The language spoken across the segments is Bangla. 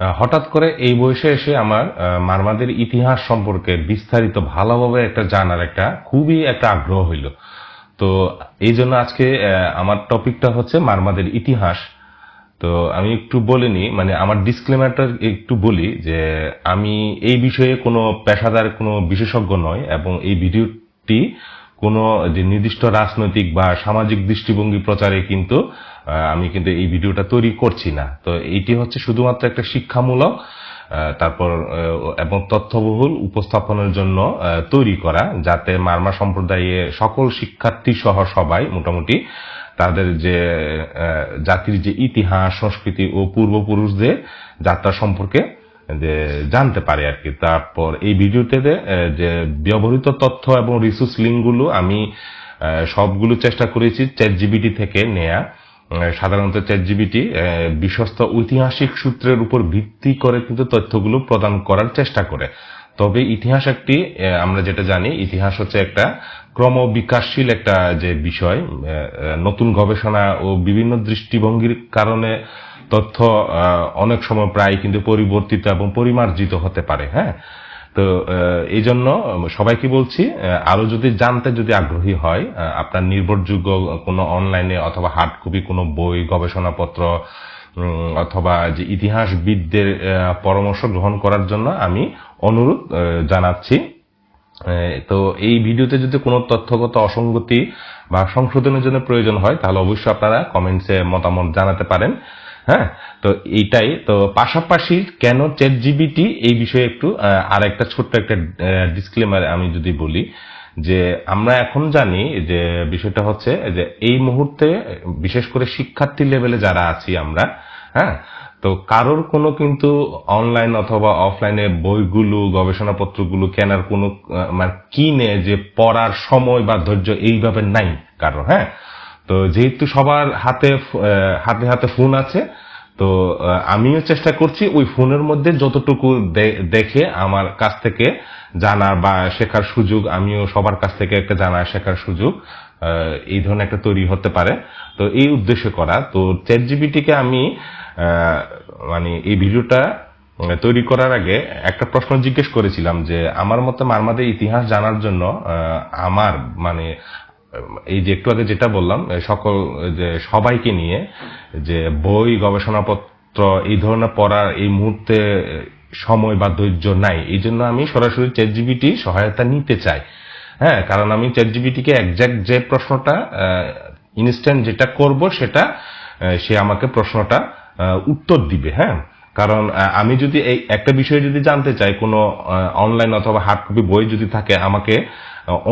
হঠাৎ করে এই বয়সে এসে আমার মারমাদের ইতিহাস সম্পর্কে বিস্তারিত ভালোভাবে একটা জানার একটা খুবই একটা আগ্রহ হইল। তো এই জন্য আজকে আমার টপিকটা হচ্ছে মারমাদের ইতিহাস। তো আমি একটু বলে নিই মানে আমার ডিসক্লেমারটা একটু বলি যে আমি এই বিষয়ে কোনো পেশাদার কোনো বিশেষজ্ঞ নয় এবং এই ভিডিওটি কোনো যে নির্দিষ্ট রাজনৈতিক বা সামাজিক দৃষ্টিভঙ্গি প্রচারে কিন্তু আমি কিন্তু এই ভিডিওটা তৈরি করছি না। তো এইটি হচ্ছে শুধুমাত্র একটা শিক্ষামূলক তারপর এবং তথ্যবহুল উপস্থাপনের জন্য তৈরি করা, যাতে মার্মা সম্প্রদায়ে সকল শিক্ষার্থী সহ সবাই মোটামুটি তাদের যে জাতির যে ইতিহাস, সংস্কৃতি ও পূর্বপুরুষদের যাত্রা সম্পর্কে যে জানতে পারে আর কি। তারপর এই ভিডিওতে যে, ব্যবহৃত তথ্য এবং রিসোর্স লিঙ্কগুলো আমি সবগুলো চেষ্টা করেছি চ্যাট জিবিটি থেকে নেয়া। সাধারণত চ্যাট জিবিটি বিশ্বস্ত ঐতিহাসিক সূত্রের উপর ভিত্তি করে কিন্তু তথ্যগুলো প্রদান করার চেষ্টা করে। তবে ইতিহাস একটি আমরা যেটা জানি ইতিহাস হচ্ছে একটা ক্রমবিকাশশীল একটা যে বিষয় নতুন গবেষণা ও বিভিন্ন দৃষ্টিভঙ্গির কারণে তথ্য অনেক সময় প্রায় কিন্তু পরিবর্তিত এবং পরিমার্জিত হতে পারে হ্যাঁ? তো এই জন্য সবাইকে বলছি আরও যদি জানতে যদি আগ্রহী হয় আপনার নির্ভরযোগ্য কোনো অনলাইনে অথবা হার্ড কপি কোনো বই, গবেষণাপত্র অথবা যে ইতিহাসবিদদের পরামর্শ গ্রহণ করার জন্য আমি অনুরোধ জানাচ্ছি। তো এই ভিডিওতে যদি কোনো তথ্যগত অসঙ্গতি বা সংশোধনের জন্য প্রয়োজন হয়, তাহলে অবশ্যই আপনারা কমেন্টসে মতামত জানাতে পারেন। হ্যাঁ? তো এইটাই, তো পাশাপাশি কেন চ্যাট জিবিটি এই বিষয়ে একটু আর একটা ছোট্ট একটা ডিসক্লেমার আমি যদি বলি, যে আমরা এখন জানি যে বিষয়টা হচ্ছে যে এই মুহূর্তে, বিশেষ করে শিক্ষার্থী লেভেলে যারা আছি আমরা হ্যাঁ? তো কারোর কোনো কিন্তু অনলাইন অথবা অফলাইনে বইগুলো, গবেষণাপত্রগুলো কেনার কোনো মানে কিনে যে পড়ার সময় বা ধৈর্য এইভাবে নাই কারও হ্যাঁ? তো যেহেতু সবার হাতে হাতে হাতে ফোন আছে, তো আমিও চেষ্টা করছি ওই ফোনের মধ্যে যতটুকু দেখে আমার কাছ থেকে জানার বা শেখার সুযোগ, আমিও সবার কাছ থেকে একটা জানার শেখার সুযোগ এই ধরনের একটা তৈরি হতে পারে। তো এই উদ্দেশ্যে করা, তো চ্যাট জিবিটিকে আমি মানে এই ভিডিওটা তৈরি করার আগে একটা প্রশ্ন জিজ্ঞেস করেছিলাম যে, আমার মতে মারমাদের ইতিহাস জানার জন্য আমার মানে এই যে একটু আগে যেটা বললাম সকল যে সবাইকে নিয়ে যে বই, গবেষণাপত্র এই ধরনের পড়ার এই মুহূর্তে সময় বা ধৈর্য নাই। এই জন্য আমি সরাসরি চ্যাট জিবিটি সহায়তা নিতে চাই। হ্যাঁ কারণ আমি চ্যাট একজ্যাক্ট যে প্রশ্নটা ইনস্ট্যান্ট যেটা করব সেটা সে আমাকে প্রশ্নটা উত্তর দিবে। হ্যাঁ কারণ আমি যদি এই একটা বিষয় যদি জানতে চাই, কোনো অনলাইন অথবা হার্ড কপি বই যদি থাকে, আমাকে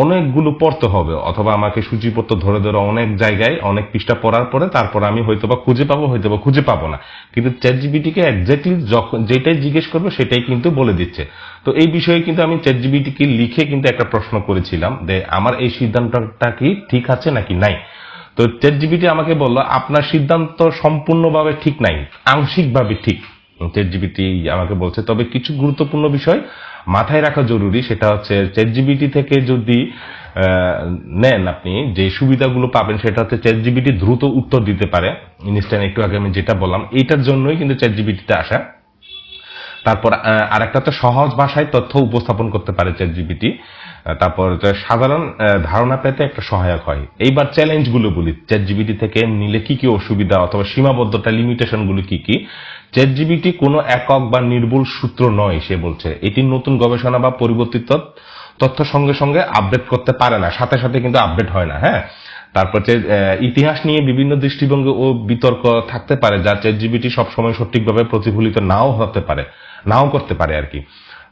অনেকগুলো পড়তে হবে, অথবা আমাকে সূচিপত্র ধরে ধরে অনেক জায়গায় অনেক পৃষ্ঠা পড়ার পরে তারপর আমি হয়তো বা খুঁজে পাবো হয়তো বা খুঁজে পাবো না। কিন্তু চ্যাট জিবিটিকে একজাক্টলি যখন যেটাই জিজ্ঞেস করবে সেটাই কিন্তু বলে দিচ্ছে। তো এই বিষয়ে কিন্তু আমি চ্যাট জিবিটিকে লিখে কিন্তু একটা প্রশ্ন করেছিলাম যে আমার এই সিদ্ধান্তটা কি ঠিক আছে নাকি নাই? তো চ্যাট জিবিটি আমাকে বলল, আপনার সিদ্ধান্ত সম্পূর্ণভাবে ঠিক নাই, আংশিকভাবে ঠিক। চ্যাট জিবিটি আমাকে বলছে, তবে কিছু গুরুত্বপূর্ণ বিষয় মাথায় রাখা জরুরি সেটা হচ্ছে চ্যাট জিবিটি থেকে যদি নেন আপনি, যে সুবিধাগুলো পাবেন সেটা হচ্ছে চ্যাট জিবিটি দ্রুত উত্তর দিতে পারে। ইনস্ট্যান্ট একটু আগে আমি যেটা বললাম এইটার জন্যই কিন্তু চ্যাট জিবিটিতে আসা। তারপর আর একটা তো সহজ ভাষায় তথ্য উপস্থাপন করতে পারে চ্যাট জিবিটি তারপর সাধারণ ধারণা পেতে একটা সহায়ক হয়। এইবার চ্যালেঞ্জগুলো বলি। চ্যাট জিবিটি থেকে নিলে কি কি অসুবিধা অথবা সীমাবদ্ধতা লিমিটেশনগুলো কি কি? চ্যাট জিবিটি কোনো একক বা নির্ভুল সূত্র নয়, সে বলছে। এটি নতুন গবেষণা বা পরিবর্তিত তথ্য সঙ্গে সঙ্গে আপডেট করতে পারে না। সাথে সাথে কিন্তু আপডেট হয় না হ্যাঁ? তারপর ইতিহাস নিয়ে বিভিন্ন দৃষ্টিভঙ্গি ও বিতর্ক থাকতে পারে, যা চ্যাট জিবিটি সবসময় সঠিকভাবে প্রতিফলিত নাও হতে পারে, নাও করতে পারে আর কি।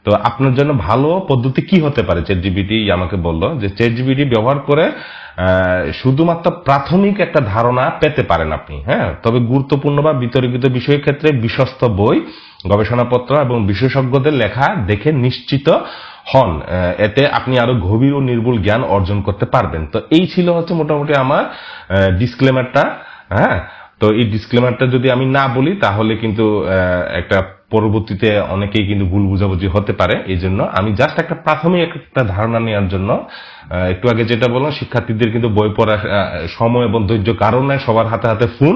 তো আপনার জন্য ভালো পদ্ধতি কি হতে পারে? চ্যাট জিবিটি আমাকে বলল যে চ্যাট জিবিটি ব্যবহার করে শুধুমাত্র প্রাথমিক একটা ধারণা পেতে পারেন আপনি হ্যাঁ? তবে গুরুত্বপূর্ণ বা বিতর্কিত বিষয়ের ক্ষেত্রে বিশ্বস্ত বই, গবেষণাপত্র এবং বিশেষজ্ঞদের লেখা দেখে নিশ্চিত হন এতে আপনি আরও গভীর ও নির্ভুল জ্ঞান অর্জন করতে পারবেন। তো এই ছিল হচ্ছে মোটামুটি আমার ডিসক্লেমারটা হ্যাঁ? তো এই ডিসক্লেমারটা যদি আমি না বলি, তাহলে কিন্তু একটা পরবর্তীতে অনেকেই কিন্তু ভুল বুঝাবুঝি হতে পারে, এই জন্য আমি জাস্ট একটা প্রাথমিক একটা ধারণা নেওয়ার জন্য একটু আগে যেটা বললাম, শিক্ষার্থীদের কিন্তু বই পড়ার সময় এবং ধৈর্য কারণ নাই, সবার হাতে হাতে ফোন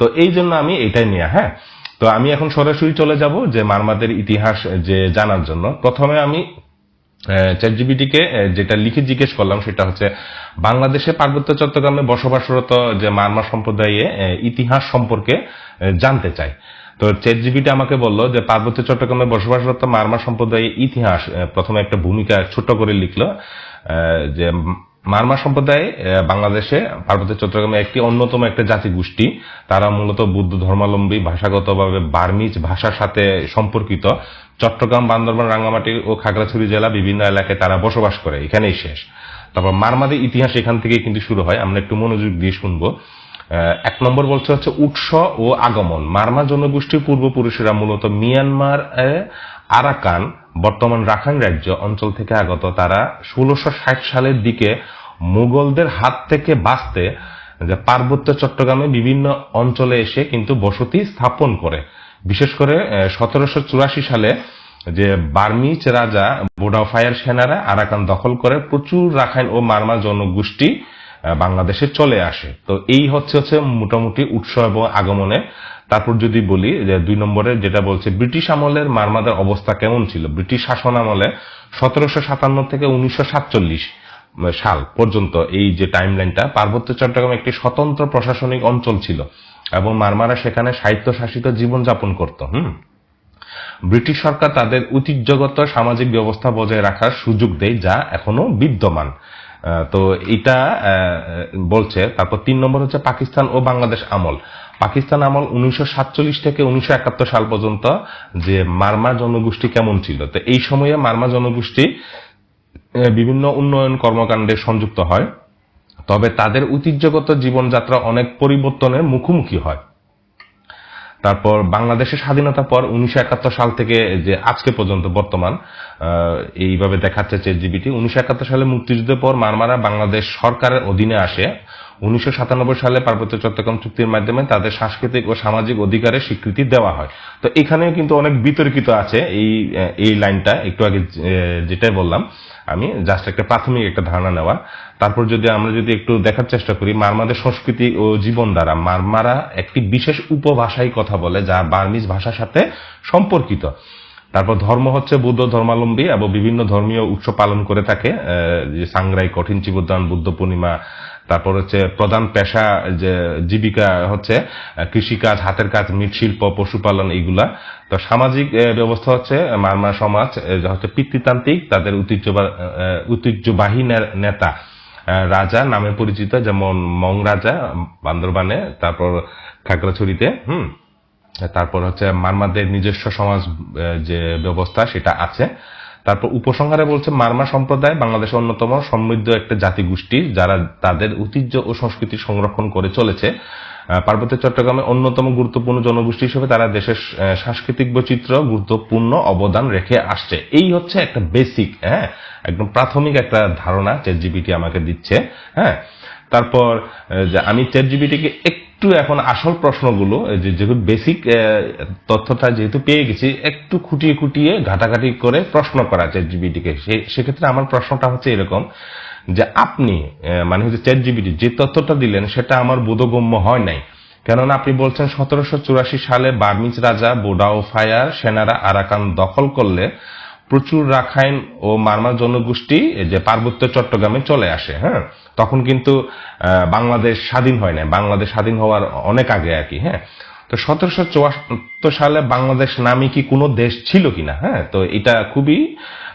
তো এই জন্য আমি এটাই নেয়া হ্যাঁ? তো আমি এখন সরাসরি চলে যাব যে মারমাদের ইতিহাস, যে জানার জন্য। প্রথমে আমি চ্যাটজিবিটিকে যেটা লিখে জিজ্ঞেস করলাম সেটা হচ্ছে, বাংলাদেশে পার্বত্য চট্টগ্রামে বসবাসরত যে মারমা সম্প্রদায়ে ইতিহাস সম্পর্কে জানতে চাই। তো জিবিটি আমাকে বলল যে পার্বত্য চট্টগ্রামে বসবাসরত মারমা সম্প্রদায়ের ইতিহাস প্রথমে একটা ভূমিকা ছোট্ট করে লিখলো যে মারমা সম্প্রদায় বাংলাদেশে পার্বত্য চট্টগ্রামে একটি অন্যতম একটা জাতি গোষ্ঠী। তারা মূলত বুদ্ধ ধর্মাবলম্বী, ভাষাগতভাবে বার্মিজ ভাষার সাথে সম্পর্কিত। চট্টগ্রাম, বান্দরবান, রাঙ্গামাটি ও খাগড়াছড়ি জেলা বিভিন্ন এলাকায় তারা বসবাস করে, এখানেই শেষ। তারপর মারমাদের ইতিহাস এখান থেকে কিন্তু শুরু হয়, আমরা একটু মনোযোগ দিয়ে শুনব। এক নম্বর বলছে হচ্ছে উৎস ও আগমন। মারমা জনগোষ্ঠীর পূর্বপুরুষেরা মূলত মিয়ানমার আরাকান, বর্তমান রাখাইন রাজ্য অঞ্চল থেকে আগত। তারা ষোলোশো সালের দিকে মুঘলদের হাত থেকে বাঁচতে যে পার্বত্য চট্টগ্রামে বিভিন্ন অঞ্চলে এসে কিন্তু বসতি স্থাপন করে। বিশেষ করে সতেরোশো চুরাশি সালে যে বার্মিজ রাজা বোডাফায়ার সেনারা আরাকান দখল করে, প্রচুর রাখাইন ও মারমা জনগোষ্ঠী বাংলাদেশে চলে আসে। তো এই হচ্ছে হচ্ছে মোটামুটি উৎস এবং আগমনে। তারপর যদি বলি যে দুই নম্বরে যেটা বলছে, ব্রিটিশ আমলের মারমাদের অবস্থা কেমন ছিল? ব্রিটিশ শাসন আমলে সতেরোশো সাতান্ন থেকে উনিশশো সাতচল্লিশ সাল পর্যন্ত এই যে টাইমলাইনটা পার্বত্য চট্টগ্রাম একটি স্বতন্ত্র প্রশাসনিক অঞ্চল ছিল এবং মারমারা সেখানে স্বায়ত্তশাসিত জীবনযাপন করত, হুম? ব্রিটিশ সরকার তাদের ঐতিহ্যগত সামাজিক ব্যবস্থা বজায় রাখার সুযোগ দেয় যা এখনও বিদ্যমান। তো এটা বলছে, তারপর তিন নম্বর হচ্ছে পাকিস্তান ও বাংলাদেশ আমল। পাকিস্তান আমল উনিশশো সাতচল্লিশ থেকে উনিশশো একাত্তর সাল পর্যন্ত যে মারমা জনগোষ্ঠী কেমন ছিল? তো এই সময়ে মারমা জনগোষ্ঠী বিভিন্ন উন্নয়ন কর্মকাণ্ডে সংযুক্ত হয়। তবে তাদের ঐতিহ্যগত জীবনযাত্রা অনেক পরিবর্তনের মুখোমুখি হয়। তারপর বাংলাদেশের স্বাধীনতা পর উনিশশো একাত্তর সাল থেকে যে আজকে পর্যন্ত বর্তমান এইভাবে দেখাচ্ছে চেট জিবিটি উনিশশো একাত্তর সালে মুক্তিযুদ্ধের পর মারমারা বাংলাদেশ সরকারের অধীনে আসে। উনিশশো সাতানব্বই সালে পার্বত্য চট্টগ্রাম চুক্তির মাধ্যমে তাদের সাংস্কৃতিক ও সামাজিক অধিকারের স্বীকৃতি দেওয়া হয়। তো এখানেও কিন্তু অনেক বিতর্কিত আছে এই এই লাইনটা। একটু আগে যেটাই বললাম, আমি জাস্ট একটা প্রাথমিক একটা ধারণা নেওয়া। তারপর যদি আমরা যদি একটু দেখার চেষ্টা করি, মারমাদের সংস্কৃতি ও জীবন দ্বারা মারমারা একটি বিশেষ উপভাষায় কথা বলে, যা বার্মিজ ভাষার সাথে সম্পর্কিত। তারপর ধর্ম হচ্ছে বুদ্ধ ধর্মাবলম্বী এবং বিভিন্ন ধর্মীয় উৎসব পালন করে থাকে। যে সাংগ্রাই কঠিন চিবোদান বুদ্ধ পূর্ণিমা তারপর হচ্ছে প্রধান পেশা যে জীবিকা হচ্ছে কৃষিকাজ হাতের কাজ মৃৎশিল্প পশুপালন এইগুলা। তো সামাজিক ব্যবস্থা হচ্ছে মারমা সমাজ হচ্ছে পিতৃতান্ত্রিক তাদের ঐতিহ্যবা আহ, ঐতিহ্যবাহী নেতা। রাজা নামে পরিচিত যেমন মং রাজা বান্দরবানে তারপর খাগড়াছড়িতে হুম তারপর হচ্ছে মারমাদের নিজস্ব সমাজ যে ব্যবস্থা সেটা আছে। তারপর উপসংহারে বলছে, মারমা সম্প্রদায় বাংলাদেশের অন্যতম সমৃদ্ধ একটা জাতিগোষ্ঠী যারা তাদের ঐতিহ্য ও সংস্কৃতি সংরক্ষণ করে চলেছে। পার্বত্য চট্টগ্রামে অন্যতম গুরুত্বপূর্ণ জনগোষ্ঠী হিসেবে তারা দেশের সাংস্কৃতিক বৈচিত্র্য, গুরুত্বপূর্ণ অবদান রেখে আসছে। এই হচ্ছে একটা বেসিক হ্যাঁ একদম প্রাথমিক একটা ধারণা চ্যাট জিবিটি আমাকে দিচ্ছে হ্যাঁ। তারপর আমি চ্যাট জিবিটিকে একটু এখন আসল প্রশ্নগুলো যেগুলো বেসিক তথ্যটা যেহেতু পেয়ে গেছি, একটু খুঁটিয়ে খুঁটিয়ে ঘাটাঘাটি করে প্রশ্ন করা চ্যাট জিবিটিকে সেক্ষেত্রে আমার প্রশ্নটা হচ্ছে এরকম যে আপনি মানে হচ্ছে চ্যাট জিবিটি যে তথ্যটা দিলেন সেটা আমার বোধগম্য হয় নাই। কেননা আপনি বলছেন সতেরোশো চুরাশি সালে বার্মিজ রাজা বোডাও ফায়ার সেনারা আরাকান দখল করলে প্রচুর রাখাইন ও মারমা জনগোষ্ঠী যে পার্বত্য চট্টগ্রামে চলে আসে হ্যাঁ? তখন কিন্তু বাংলাদেশ স্বাধীন হয় না বাংলাদেশ স্বাধীন হওয়ার অনেক আগে আর কি হ্যাঁ? তো সতেরোশো চুয়াত্তর সালে বাংলাদেশ নামে কি কোনো দেশ ছিল কিনা হ্যাঁ? তো এটা খুবই,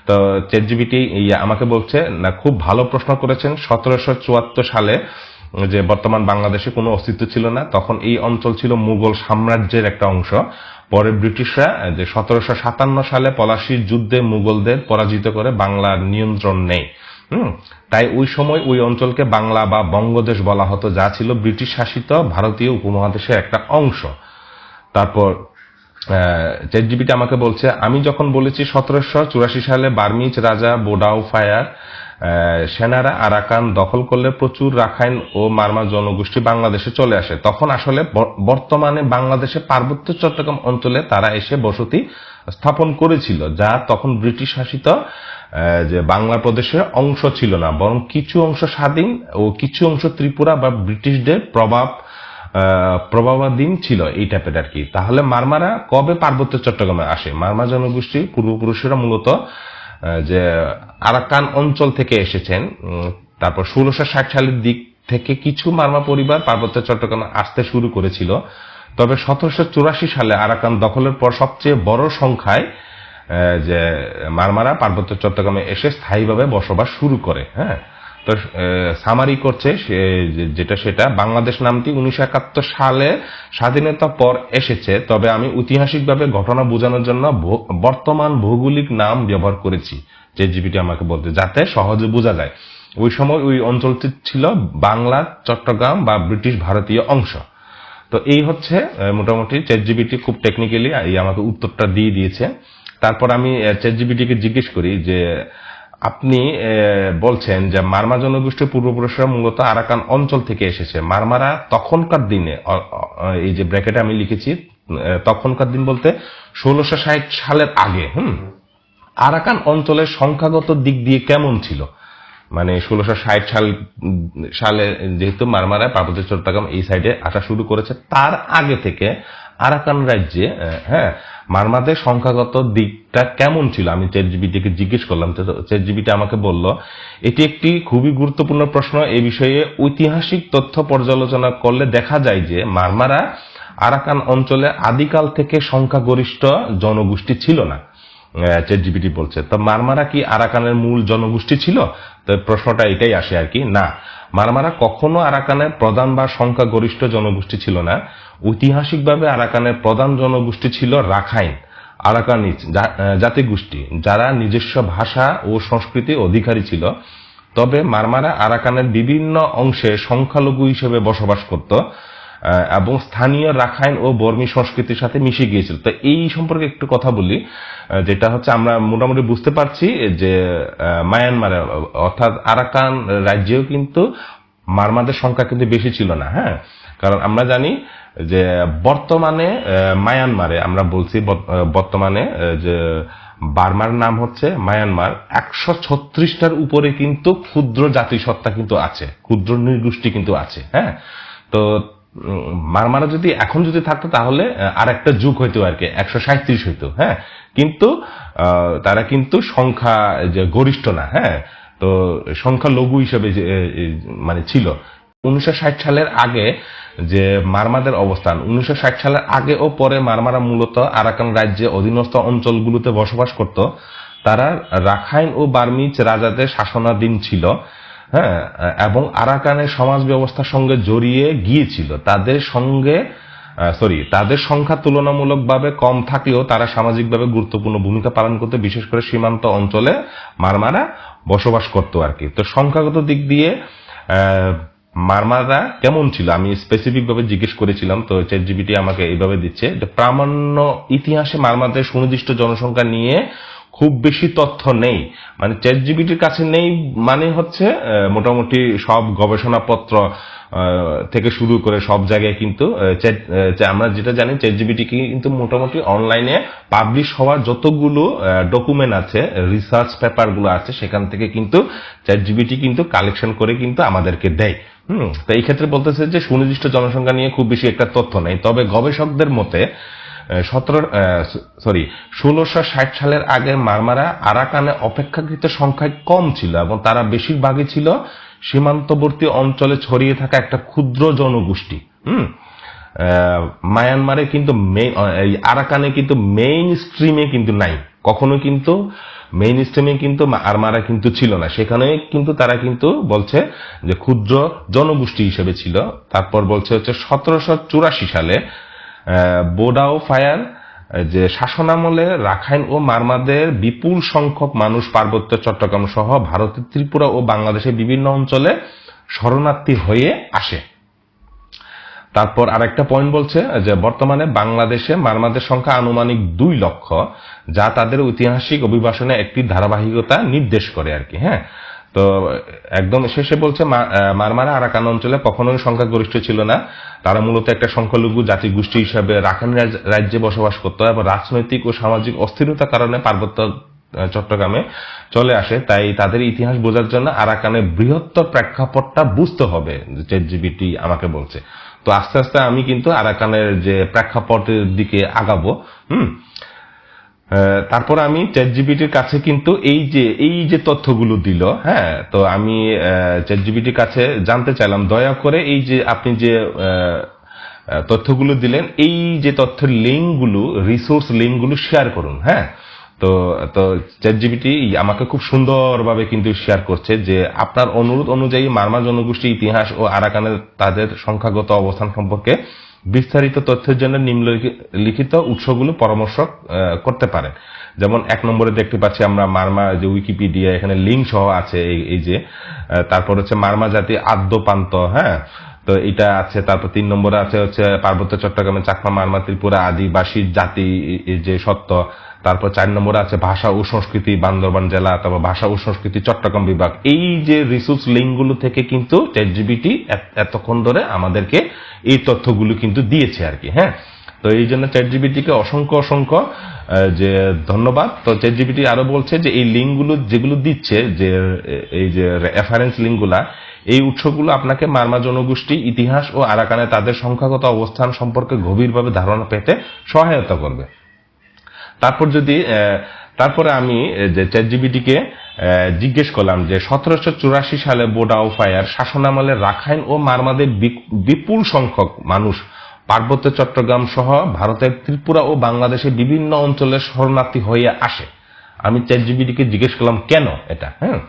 তো চেটজিবিটি আমাকে বলছে, না, খুব ভালো প্রশ্ন করেছেন। সতেরোশো চুয়াত্তর সালে যে বর্তমান বাংলাদেশে কোনো অস্তিত্ব ছিল না, তখন এই অঞ্চল ছিল মুঘল সাম্রাজ্যের একটা অংশ। পরে ব্রিটিশরা, যে সতেরোশো সাতান্ন সালে পলাশির যুদ্ধে মুঘলদের পরাজিত করে বাংলার নিয়ন্ত্রণ নেই হুম? তাই ওই সময় ওই অঞ্চলকে বাংলা বা বঙ্গদেশ বলা হতো, যা ছিল ব্রিটিশ শাসিত ভারতীয় উপমহাদেশের একটা অংশ। তারপর চ্যাটজিপিটি আমাকে বলছে, আমি যখন বলেছি সতেরোশো চুরাশি সালে বার্মিজ রাজা বোডাও ফায়ার সেনারা আরাকান দখল করলে প্রচুর রাখাইন ও মারমা জনগোষ্ঠী বাংলাদেশে চলে আসে। তখন আসলে বর্তমানে বাংলাদেশে পার্বত্য চট্টগ্রাম অঞ্চলে তারা এসে বসতি স্থাপন করেছিল, যা তখন ব্রিটিশ শাসিত যে বাংলা প্রদেশের অংশ ছিল না। বরং কিছু অংশ স্বাধীন ও কিছু অংশ ত্রিপুরা বা ব্রিটিশদের প্রভাব প্রভাবাধীন ছিল এই টাইপের আর কি। তাহলে মারমারা কবে পার্বত্য চট্টগ্রামে আসে? মারমা জনগোষ্ঠী পূর্বপুরুষেরা মূলত যে আরাকান অঞ্চল থেকে এসেছেন তারপর ষোলোশো ষাট সালের দিক থেকে কিছু মারমা পরিবার পার্বত্য চট্টগ্রামে আসতে শুরু করেছিল। তবে সতেরোশো চুরাশি সালে আরাকান দখলের পর সবচেয়ে বড় সংখ্যায় যে মারমারা পার্বত্য চট্টগ্রামে এসে স্থায়ীভাবে বসবাস শুরু করে হ্যাঁ। তো সামারি করছে যেটা সেটা, বাংলাদেশ নামটি উনিশশো একাত্তর সালে স্বাধীনতা পর এসেছে, তবে আমি ঐতিহাসিকভাবে ঘটনা বোঝানোর জন্য বর্তমান ভৌগোলিক নাম ব্যবহার করেছি যে জিবিটি আমাকে বলতে, যাতে সহজে বোঝা যায়। ওই সময় ওই অঞ্চলটি ছিল বাংলা, চট্টগ্রাম বা ব্রিটিশ ভারতীয় অংশ। তো এই হচ্ছে মোটামুটি চ্যাট জিবিটি খুব টেকনিক্যালি এই আমাকে উত্তরটা দিয়ে দিয়েছে। তারপর আমি চ্যাট জিবিটিকে জিজ্ঞেস করি যে আপনি বলছেন যে মারমা জনগোষ্ঠীর পূর্বপুরুষরা মূলত আরাকান অঞ্চল থেকে এসেছে। মারমারা তখনকার দিনে এই যে ব্র্যাকেটে আমি লিখেছি তখনকার দিন বলতে ষোলোশো ষাট সালের আগে, হুম? আরাকান অঞ্চলের সংখ্যাগত দিক দিয়ে কেমন ছিল? মানে ষোলোশো ষাট সাল, সালে যেহেতু মারমারা পার্বত্য চট্টগ্রাম এই সাইডে আসা শুরু করেছে, তার আগে থেকে আরাকান রাজ্যে হ্যাঁ মারমাদের সংখ্যাগত দিকটা কেমন ছিল? আমি চেটজিবিটিকে জিজ্ঞেস করলাম চেটজিবিটি আমাকে বলল, এটি একটি খুবই গুরুত্বপূর্ণ প্রশ্ন, এ বিষয়ে ঐতিহাসিক তথ্য পর্যালোচনা করলে দেখা যায় যে মারমারা আরাকান অঞ্চলে আদিকাল থেকে সংখ্যাগরিষ্ঠ জনগোষ্ঠী ছিল না। চ্যাট জিপিটি বলছে, তো মারমারা কি আরাকানের মূল জনগোষ্ঠী ছিল? তো প্রশ্নটা এটাই আসে আর কি, না, মারমারা কখনো আরাকানের প্রধান বা সংখ্যাগরিষ্ঠ জনগোষ্ঠী ছিল না। ঐতিহাসিকভাবে আরাকানের প্রধান জনগোষ্ঠী ছিল রাখাইন, আরাকানিজ জাতিগোষ্ঠী, যারা নিজস্ব ভাষা ও সংস্কৃতি অধিকারী ছিল। তবে মারমারা আরাকানের বিভিন্ন অংশে সংখ্যালঘু হিসেবে বসবাস করত এবং স্থানীয় রাখাইন ও বর্মী সংস্কৃতির সাথে মিশে গিয়েছিল। তো এই সম্পর্কে একটু কথা বলি যেটা হচ্ছে আমরা মোটামুটি বুঝতে পারছি যে মায়ানমারে, অর্থাৎ আরাকান রাজ্যেও কিন্তু মারমাদের সংখ্যা কিন্তু বেশি ছিল না হ্যাঁ? কারণ আমরা জানি যে বর্তমানে মায়ানমারে আমরা বলছি বর্ত- বর্তমানে যে বার্মার নাম হচ্ছে মায়ানমার। একশো ছত্রিশটার উপরে কিন্তু ক্ষুদ্র জাতিসত্তা কিন্তু আছে, ক্ষুদ্র নৃগোষ্ঠী কিন্তু আছে হ্যাঁ? তো মারমারা যদি এখন যদি থাকতো তাহলে আর একটা যুগ হইতো আর কি, একশো সাঁত্রিশ হইতো হ্যাঁ? কিন্তু তারা কিন্তু সংখ্যা যে গরিষ্ঠ না হ্যাঁ? তো সংখ্যা লঘু হিসেবে মানে ছিল। উনিশশো ষাট সালের আগে যে মারমাদের অবস্থান। উনিশশো ষাট সালের আগে ও পরে মারমারা মূলত আরাকান রাজ্যে অধীনস্থ অঞ্চলগুলোতে বসবাস করত। তারা রাখাইন ও বার্মিজ রাজাদের শাসনাধীন ছিল হ্যাঁ এবং আরাকানের সমাজ ব্যবস্থার সঙ্গে জড়িয়ে গিয়েছিল। তাদের সঙ্গে সরি তাদের সংখ্যা তুলনামূলকভাবে কম থাকলেও তারা সামাজিকভাবে গুরুত্বপূর্ণ ভূমিকা পালন করতে, বিশেষ করে সীমান্ত অঞ্চলে মারমারা বসবাস করত আর কি। তো সংখ্যাগত দিক দিয়ে আহ, মারমারা কেমন ছিল? আমি স্পেসিফিক ভাবে জিজ্ঞেস করেছিলাম তো চ্যাট জিবিটি আমাকে এইভাবে দিচ্ছে প্রামাণ্য ইতিহাসে মারমাদের সুনির্দিষ্ট জনসংখ্যা নিয়ে খুব বেশি তথ্য নেই। মানে চ্যাট জিবিটির কাছে নেই মানে হচ্ছে মোটামুটি সব গবেষণাপত্র থেকে শুরু করে সব জায়গায় কিন্তু আমরা যেটা জানি চ্যাট জিবিটি কিন্তু মোটামুটি অনলাইনে পাবলিশ হওয়া যতগুলো ডকুমেন্ট আছে রিসার্চ পেপারগুলো আছে, সেখান থেকে কিন্তু চ্যাট জিবিটি কিন্তু কালেকশন করে কিন্তু আমাদেরকে দেয়। হুম, তো এই ক্ষেত্রে বলতেছে যে সুনির্দিষ্ট জনসংখ্যা নিয়ে খুব বেশি একটা তথ্য নেই। তবে গবেষকদের মতে সতেরো সরি ষোলোশো ষাট সালের আগে মারমারা আরাকানে অপেক্ষাকৃত সংখ্যায় কম ছিল এবং তারা বেশিরভাগই ছিল সীমান্তবর্তী অঞ্চলে ছড়িয়ে থাকা একটা ক্ষুদ্র জনগোষ্ঠী, হুম? মায়ানমারে কিন্তু এই আরাকানে কিন্তু মেইন স্ট্রিমে কিন্তু নাই। কখনো কিন্তু মেইন স্ট্রিমে কিন্তু আরমারা কিন্তু ছিল না। সেখানে কিন্তু তারা কিন্তু বলছে যে ক্ষুদ্র জনগোষ্ঠী হিসেবে ছিল। তারপর বলছে হচ্ছে সতেরোশো চুরাশি সালে বোডাও ফায়ার যে শাসনামলে রাখাইন ও মারমাদের বিপুল সংখ্যক মানুষ পার্বত্য চট্টগ্রাম সহ ভারতের ত্রিপুরা ও বাংলাদেশের বিভিন্ন অঞ্চলে শরণার্থী হয়ে আসে। তারপর আরেকটা পয়েন্ট বলছে যে বর্তমানে বাংলাদেশে মারমাদের সংখ্যা আনুমানিক দুই লক্ষ, যা তাদের ঐতিহাসিক অভিবাসনে একটি ধারাবাহিকতা নির্দেশ করে আর কি হ্যাঁ। তো একদম শেষে বলছে মারমারা আরাকান অঞ্চলে কখনোই সংখ্যাগরিষ্ঠ ছিল না। তারা মূলত একটা সংখ্যালঘু জাতি গোষ্ঠী হিসাবে রাখাইন রাজ- রাজ্যে বসবাস করতো এবং রাজনৈতিক ও সামাজিক অস্থিরতার কারণে পার্বত্য চট্টগ্রামে চলে আসে। তাই তাদের ইতিহাস বোঝার জন্য আরাকানের বৃহত্তর প্রেক্ষাপটটা বুঝতে হবে চ্যাট জিবিটি আমাকে বলছে। তো আস্তে আস্তে আমি কিন্তু আরাকানের যে প্রেক্ষাপটের দিকে আগাবো, হুম? তারপর আমি চ্যাট জিবিটির কাছে কিন্তু এই যে এই যে তথ্যগুলো দিল হ্যাঁ তো আমি চ্যাট জিবিটির কাছে জানতে চাইলাম, দয়া করে এই যে আপনি যে তথ্যগুলো দিলেন, এই যে তথ্যের লিঙ্কগুলো রিসোর্স লিঙ্কগুলো শেয়ার করুন হ্যাঁ। তো তো চ্যাট জিবিটি আমাকে খুব সুন্দরভাবে কিন্তু শেয়ার করছে যে আপনার অনুরোধ অনুযায়ী মারমা জনগোষ্ঠী ইতিহাস ও আরাকানের তাদের সংখ্যাগত অবস্থান সম্পর্কে বিস্তারিত তথ্যের জন্য নিম্নলিখিত উৎসগুলো পরামর্শ করতে পারেন। যেমন এক নম্বরে দেখতে পাচ্ছি আমরা মার্মা যে উইকিপিডিয়া এখানে লিঙ্ক সহ আছে এই- যে তারপর হচ্ছে মার্মা জাতি আদ্যপান্ত হ্যাঁ? তো এটা আছে, তারপর তিন নম্বরে আছে হচ্ছে পার্বত্য চট্টগ্রামে চাকমা, মারমা, ত্রিপুরা আদিবাসী জাতি যে সত্য। তারপর চার নম্বরে আছে ভাষা ও সংস্কৃতি, বান্দরবান জেলা, তারপর ভাষা ও সংস্কৃতি, চট্টগ্রাম বিভাগ। এই যে রিসোর্স লিঙ্কগুলো থেকে কিন্তু চ্যাটজিবিটি এতক্ষণ ধরে আমাদেরকে এই তথ্যগুলো কিন্তু দিয়েছে আর কি হ্যাঁ? তো এই জন্য চ্যাটজিবিটিকে অসংখ্য অসংখ্য যে ধন্যবাদ। তো চ্যাটজিবিটি আরও বলছে যে এই লিঙ্কগুলো যেগুলো দিচ্ছে, যে এই যে রেফারেন্স লিঙ্কগুলা এই উৎসগুলো আপনাকে মারমা জনগোষ্ঠী, ইতিহাস ও আরাকানে তাদের সংখ্যাগত অবস্থান সম্পর্কে গভীরভাবে ধারণা পেতে সহায়তা করবে। তারপর যদি তারপরে আমি যে চ্যাটজিবিটিকে জিজ্ঞেস করলাম যে সতেরোশো চুরাশি সালে বোডাও ফায়ার শাসনামলে রাখাইন ও মারমাদের বিপুল সংখ্যক মানুষ পার্বত্য চট্টগ্রাম সহ ভারতের ত্রিপুরা ও বাংলাদেশের বিভিন্ন অঞ্চলে শরণার্থী হয়ে আসে। আমি চ্যাটজিবিটিকে জিজ্ঞেস করলাম, কেন এটা? হ্যাঁ?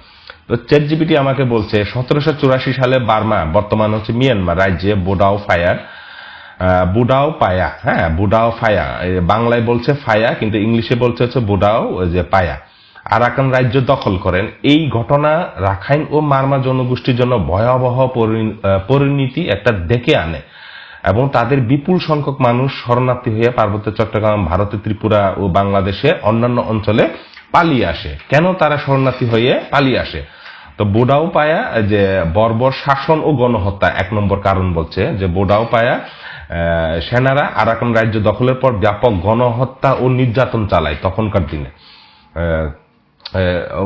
তো চ্যাটজিবিটি আমাকে বলছে, সতেরোশো চুরাশি সালে বার্মা, বর্তমান হচ্ছে মিয়ানমার রাজ্যে বোডাও ফায়ার বুডাও পায়া হ্যাঁ বুডাও ফায়া। বাংলায় বলছে ফায়া, কিন্তু ইংলিশে বলছে হচ্ছে বুডাও যে পায়া। আরাকান রাজ্য দখল করেন। এই ঘটনা রাখাইন ও মারমা জনগোষ্ঠীর জন্য ভয়াবহ পরিণতি একটা ডেকে আনে এবং তাদের বিপুল সংখ্যক মানুষ শরণার্থী হয়ে পার্বত্য চট্টগ্রাম ভারতের ত্রিপুরা ও বাংলাদেশে অন্যান্য অঞ্চলে পালিয়ে আসে। কেন তারা শরণার্থী হয়ে পালিয়ে আসে? তো বোডাও পায়া যে বর্বর শাসন ও গণহত্যা এক নম্বর কারণ বলছে যে বোডাও পায়া সেনারা আরাকান রাজ্য দখলের পর ব্যাপক গণহত্যা ও নির্যাতন চালায় তখনকার দিনে।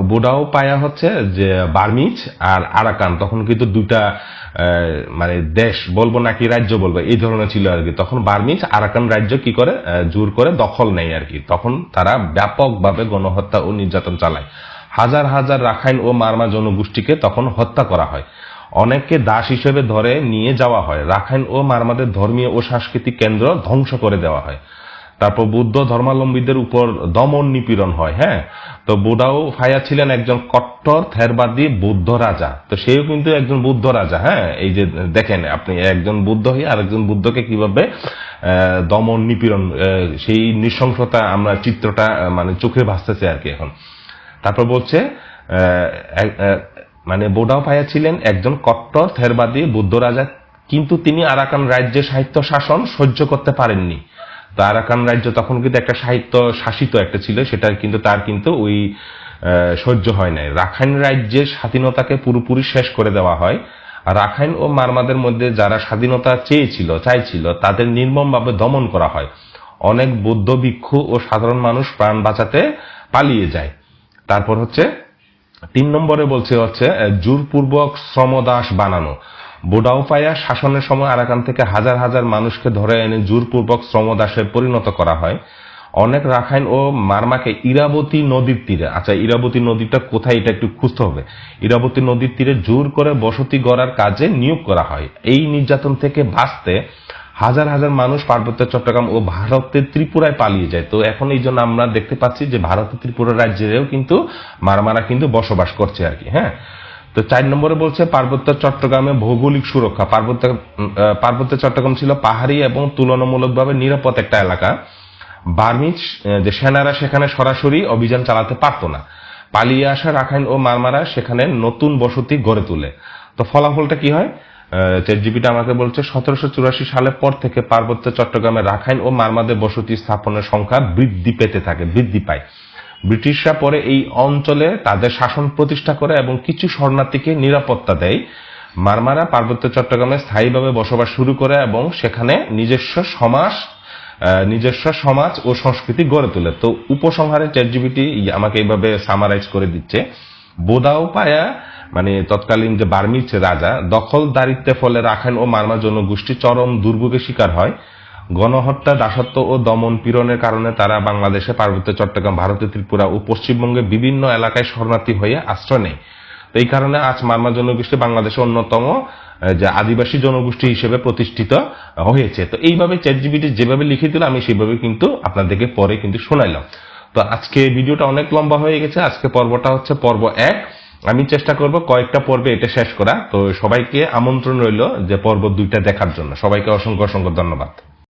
বোডাও পায়া হচ্ছে যে বার্মিজ আর আরাকান তখন কিন্তু আহ, মানে দেশ বলব নাকি রাজ্য বলব এই ধরনের ছিল আর কি। তখন বার্মিজ আরাকান রাজ্য কি করে? জোর করে দখল নেয় আর কি। তখন তারা ব্যাপকভাবে গণহত্যা ও নির্যাতন চালায়। হাজার হাজার রাখাইন ও মারমা জনগোষ্ঠীকে তখন হত্যা করা হয়। অনেককে দাস হিসেবে ধরে নিয়ে যাওয়া হয়। রাখাইন ও মারমাদের ধর্মীয় ও সাংস্কৃতিক কেন্দ্র ধ্বংস করে দেওয়া হয়। তারপর বুদ্ধ ধর্মাবলম্বীদের উপর দমন নিপীড়ন হয় হ্যাঁ? তো বুডাও ফায়া ছিলেন একজন কট্টর, থেরবাদী, বৌদ্ধ রাজা। তো সেও কিন্তু একজন বুদ্ধ রাজা হ্যাঁ? এই যে দেখেন আপনি, একজন বুদ্ধ হয়ে আরেকজন বুদ্ধকে কীভাবে দমন নিপীড়ন সেই নৃশংসতা আমরা চিত্রটা মানে চোখে ভাসতেছে আর কি এখন। তারপর বলছে মানে বোডাও পায়া ছিলেন একজন কট্টর, থেরবাদী, বুদ্ধ রাজা, কিন্তু তিনি আরাকান রাজ্যে সাহিত্য শাসন সহ্য করতে পারেননি। তো আরাকান রাজ্য তখন কিন্তু একটা সাহিত্য শাসিত একটা ছিল, সেটা কিন্তু তার কিন্তু ওই সহ্য হয় নাই। রাখাইন রাজ্যের স্বাধীনতাকে পুরোপুরি শেষ করে দেওয়া হয়। রাখাইন ও মারমাদের মধ্যে যারা স্বাধীনতা চেয়েছিল, চাইছিল, তাদের নির্মমভাবে দমন করা হয়। অনেক বৌদ্ধ ভিক্ষু ও সাধারণ মানুষ প্রাণ বাঁচাতে পালিয়ে যায়। তারপর হচ্ছে, তিন নম্বরে বলছে হচ্ছে জোরপূর্বক শ্রমদাস বানানো। বোডাউপায়া শাসনের সময় আরাকান থেকে হাজার হাজার মানুষকে ধরে এনে জোরপূর্বক শ্রমদাসে পরিণত করা হয়। অনেক রাখাইন ও মারমাকে ইরাবতী নদীর তীরে আচ্ছা ইরাবতী নদীটা কোথায় এটা একটু খুঁজতে হবে। ইরাবতী নদীর তীরে জোর করে বসতি গড়ার কাজে নিয়োগ করা হয়। এই নির্যাতন থেকে বাঁচতে হাজার হাজার মানুষ পার্বত্য চট্টগ্রাম ও ভারতের ত্রিপুরায় পালিয়ে যায়। তো এখন এই জন্য আমরা দেখতে পাচ্ছি যে ভারতের ত্রিপুরা রাজ্যেও কিন্তু মারমারা কিন্তু বসবাস করছে আর কি হ্যাঁ? তো চার নম্বরে বলছে পার্বত্য চট্টগ্রামে ভৌগোলিক সুরক্ষা। পার্বত্য পার্বত্য চট্টগ্রাম ছিল পাহাড়ি এবং তুলনামূলকভাবে নিরাপদ একটা এলাকা। বার্মিজ যে সেনারা সেখানে সরাসরি অভিযান চালাতে পারতো না। পালিয়ে আসা রাখাইন ও মারমারা সেখানে নতুন বসতি গড়ে তোলে। তো ফলাফলটা কি হয়? চ্যাটজিপিটা আমাকে বলছে, সতেরোশো চুরাশি সালের পর থেকে পার্বত্য চট্টগ্রামে রাখাইন ও মারমাদের বসতি স্থাপনের সংখ্যা বৃদ্ধি পেতে থাকে, বৃদ্ধি পায়। ব্রিটিশরা পরে এই অঞ্চলে তাদের শাসন প্রতিষ্ঠা করে এবং কিছু শরণার্থীকে নিরাপত্তা দেয়। মারমারা পার্বত্য চট্টগ্রামে স্থায়ীভাবে বসবাস শুরু করে এবং সেখানে নিজস্ব সমাজ নিজস্ব সমাজ ও সংস্কৃতি গড়ে তোলে। তো উপসংহারে চ্যাটজিবিটি আমাকে এইভাবে সামারাইজ করে দিচ্ছে বোদাও পায়া মানে তৎকালীন যে বার্মিজ রাজা দখলদারিত্বের ফলে রাখাইন ও মারমা জনগোষ্ঠী চরম দুর্ভোগের শিকার হয়। গণহত্যা, দাসত্ব ও দমন পীড়নের কারণে তারা বাংলাদেশে পার্বত্য চট্টগ্রাম ভারতের ত্রিপুরা ও পশ্চিমবঙ্গের বিভিন্ন এলাকায় শরণার্থী হয়ে আশ্রয় নেয়। তো এই কারণে আজ মারমা জনগোষ্ঠী বাংলাদেশের অন্যতম যে আদিবাসী জনগোষ্ঠী হিসেবে প্রতিষ্ঠিত হয়েছে। তো এইভাবে চ্যাট জিবিটি যেভাবে লিখে দিল, আমি সেভাবে কিন্তু আপনাদেরকে পরে কিন্তু শোনাইলাম। তো আজকে ভিডিওটা অনেক লম্বা হয়ে গেছে। আজকে পর্বটা হচ্ছে পর্ব এক। আমি চেষ্টা করব কয়েকটা পর্বে এটা শেষ করা। তো সবাইকে আমন্ত্রণ রইল যে পর্ব দুইটা দেখার জন্য। সবাইকে অসংখ্য অসংখ্য ধন্যবাদ।